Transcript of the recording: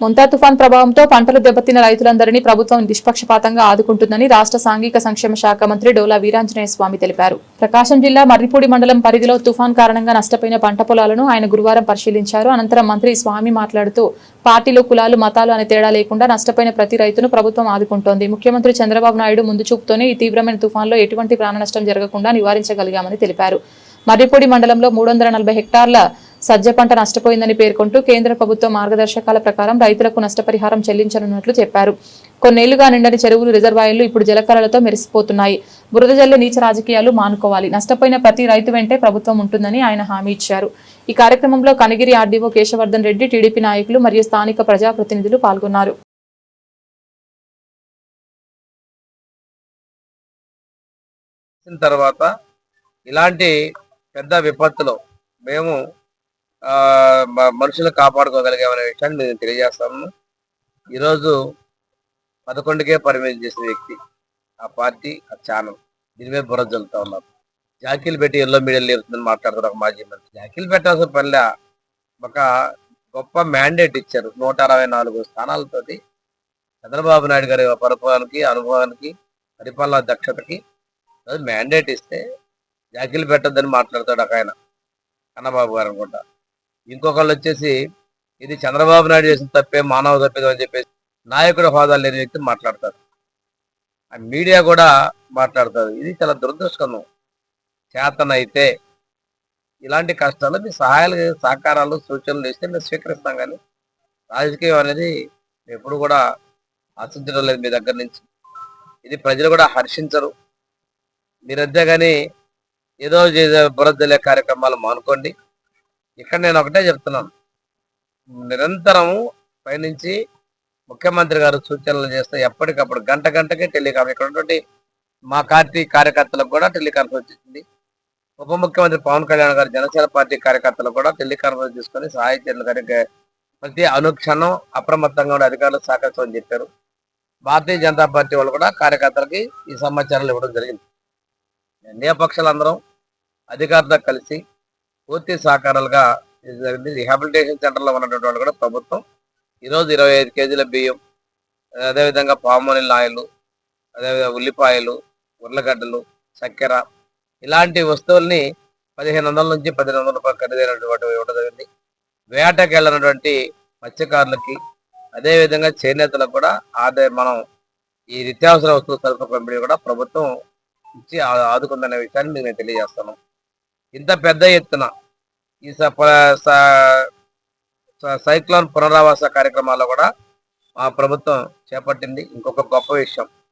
ముంతా తుఫాన్ ప్రభావంతో పంటలు దెబ్బతిన్న రైతులందరినీ ప్రభుత్వం నిష్పక్షపాతంగా ఆదుకుంటుందని రాష్ట్ర సాంఘిక సంక్షేమ శాఖ మంత్రి డోలా వీరాంజనేయ స్వామి తెలిపారు. ప్రకాశం జిల్లా మర్రిపూడి మండలం పరిధిలో తుఫాన్ కారణంగా నష్టపోయిన పంట పొలాలను ఆయన గురువారం పరిశీలించారు. అనంతరం మంత్రి స్వామి మాట్లాడుతూ పార్టీలు కులాలు మతాలు అనే తేడా లేకుండా నష్టపోయిన ప్రతి రైతును ప్రభుత్వం ఆదుకుంటోంది. ముఖ్యమంత్రి చంద్రబాబు నాయుడు ముందు చూపుతోనే ఈ తీవ్రమైన తుఫాన్లో ఎటువంటి ప్రాణ నష్టం జరగకుండా నివారించగలిగామని తెలిపారు. మర్రిపూడి మండలంలో మూడు వందల నలభై హెక్టార్ల సజ్జ పంట నష్టపోయిందని పేర్కొంటూ కేంద్ర ప్రభుత్వ మార్గదర్శకాల ప్రకారం రైతులకు నష్టపరిహారం చెల్లించనున్నట్లు చెప్పారు. కొన్నేళ్ళుగా నిండని చెరువులు రిజర్వాయర్లు ఇప్పుడు జలకళలతో మెరిసిపోతున్నాయి. బురద జల్లి నీచ రాజకీయాలు మానుకోవాలి. నష్టపోయిన ప్రతి రైతు వెంటే ప్రభుత్వం ఉంటుందని ఆయన హామీ ఇచ్చారు. ఈ కార్యక్రమంలో కనిగిరి ఆర్డీఓ కేశవర్ధన్ రెడ్డి టీడీపీ నాయకులు మరియు స్థానిక ప్రజాప్రతినిధులు పాల్గొన్నారు. తర్వాత ఇలాంటి పెద్ద విపత్తులో మేము మనుషులను మనుషులు కాపాడుకోగలిగామనే విషయాన్ని నేను తెలియజేస్తాను. ఈరోజు పదకొండుకే పరిమితం చేసిన వ్యక్తి ఆ పార్టీ ఆ ఛానల్ దీని మీద బుర్ర జల్లుతా ఉన్నారు. జాకీలు పెట్టి ఎల్లో మీడియాలో లేపుతుందని మాట్లాడుతున్నారు ఒక మాజీ మంత్రి. జాకీలు పెట్టాల్సిన పనిలే ఒక గొప్ప మ్యాండేట్ ఇచ్చారు నూట అరవై నాలుగు స్థానాలతోటి. చంద్రబాబు నాయుడు గారి పరిపాలనకి అనుభవానికి పరిపాలన దక్షతకి మ్యాండేట్ ఇస్తే జాకీలు పెట్టద్దని మాట్లాడతాడు ఒక ఆయన అన్నబాబు గారు అనుకుంటా. ఇంకొకళ్ళు వచ్చేసి ఇది చంద్రబాబు నాయుడు చేసిన తప్పే మానవ తప్పేదో అని చెప్పేసి నాయకుడు హోదా లేని వ్యక్తి మాట్లాడతారు. ఆ మీడియా కూడా మాట్లాడతారు. ఇది చాలా దురదృష్టకరం. చేతనైతే ఇలాంటి కష్టాలు మీ సహాయాలు సహకారాలు సూచనలు ఇస్తే మేము స్వీకరిస్తాం కానీ రాజకీయం అనేది ఎప్పుడు కూడా ఆశించడం లేదు మీ దగ్గర నుంచి. ఇది ప్రజలు కూడా హర్షించరు. మీరంతే కానీ ఏదో బురద్దలే కార్యక్రమాలు మానుకోండి. ఇక్కడ నేను ఒకటే చెప్తున్నాను. నిరంతరము పైనుంచి ముఖ్యమంత్రి గారు సూచనలు చేస్తే ఎప్పటికప్పుడు గంట గంటకే టెలికాన్ ఇక్కడ ఉన్నటువంటి మా పార్టీ కార్యకర్తలకు కూడా టెలికాన్ఫరెన్స్ ఇచ్చింది ఉప ముఖ్యమంత్రి పవన్ కళ్యాణ్ గారు జనసేన పార్టీ కార్యకర్తలకు కూడా టెలికాన్ఫరెన్స్ తీసుకొని సహాయ చర్యలు గారికి ప్రతి అనుక్షణం అప్రమత్తంగా ఉండే అధికారులు సహకరిస్తామని చెప్పారు. భారతీయ జనతా పార్టీ వాళ్ళు కూడా కార్యకర్తలకి ఈ సమాచారాలు ఇవ్వడం జరిగింది. ఎన్డీఏ పక్షాలందరం అధికారులతో కలిసి పూర్తి సహకారాలుగా జరిగింది. రిహాబిలిటేషన్ సెంటర్లో ఉన్నటువంటి వాళ్ళు కూడా ప్రభుత్వం. ఈరోజు ఇరవై ఐదు కేజీల బియ్యం అదేవిధంగా పామోనిల్ ఆయిల్ అదేవిధంగా ఉల్లిపాయలు ఉర్లగడ్డలు చక్కెర ఇలాంటి వస్తువుల్ని పదిహేను వందల నుంచి పదిహేను వందల రూపాయలు ఖరీదైనటువంటి ఇవ్వడం జరిగింది. వేటకి వెళ్ళినటువంటి మత్స్యకారులకి అదేవిధంగా చేనేతలకు కూడా ఆదాయ మనం ఈ నిత్యావసర వస్తువుల సరుకు పంపిణీ కూడా ప్రభుత్వం ఇచ్చి ఆదుకుందనే విషయాన్ని మీకు నేను తెలియజేస్తాను. ఇంత పెద్ద ఎత్తున ఈ స- సైక్లోన్ పునరావాస కార్యక్రమాల్లో కూడా మా ప్రభుత్వం చేపట్టింది ఇంకొక గొప్ప విషయం.